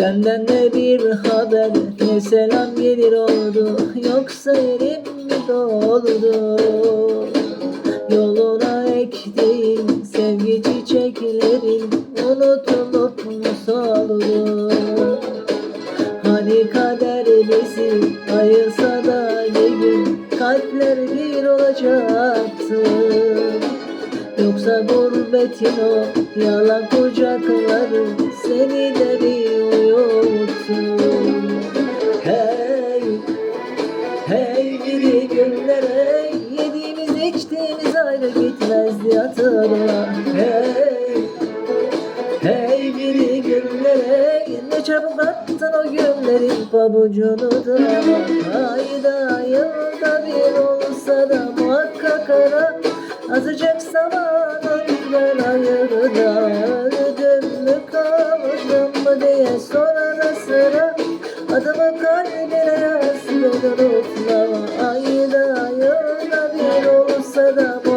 Senden ne bir haber. Ne selam gelir oldu. Yoksa elim mi doldu? Yoluna ektiğim sevgi çiçeklerin Unutulup mu soldu? Hani kader bizi ayırsa da bir gün Kalpler bir olacaktı? Yoksa gurbetin o yalan kucakları Seni de bir ayrı gitmezdi hatırla Hey, hey gidi günlere Ne çabuk attın o günlerin pabucunu da Ayda yılda bir olsa da muhakkak ara. Azıcık zamanından ayırda Öldüm mü kaldım mı diye sor ara sıra. Adımı kalbine yaz unutma. Ayda yılda bir olsa da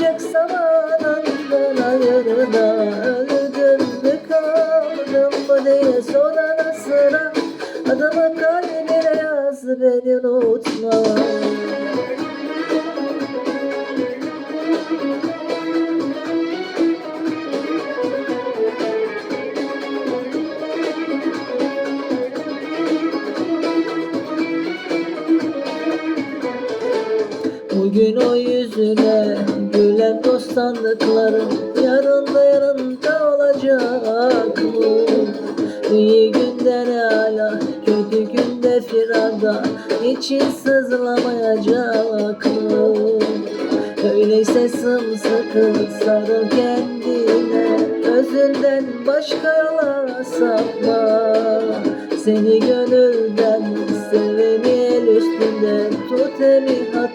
Azıcık zamanından ayırda Öldüm mü kaldım? Mı diye sor ara sıra? Adımı kalbine yaz beni unutma Bugün o yüzüne gülen dost sandıklarım Yarın da yanında olacak mı? İyi günde ne hala kötü günde firarda için sızlamayacak mı? Öyleyse sımsıkı sarıl kendine Özünden başka yola sapma Seni gönülden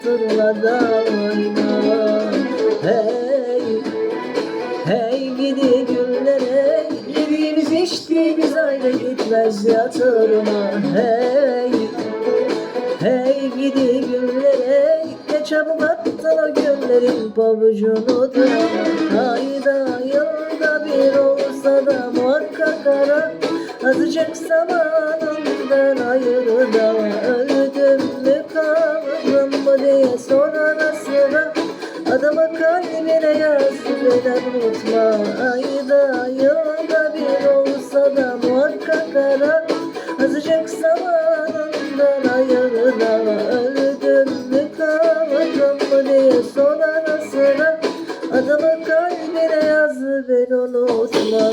hatırla daima Hey, hey gidi günlere. Yediğimiz içtiğimiz ayrı gitmez yatırma Hey, Hey gidi günlere. Ne çabuk attın o günlerin pabucunu da. Ayda yılda bir olsa da muhakkak ara. Azıcık zamanından Adamı kalbine yaz beni unutma. Ayda yılda bir olsa da muhakkak ara. Azıcık zamanından ayırda Öldüm mü kaldım mı diye sor ara sıra. Adamı kalbine yaz beni unutma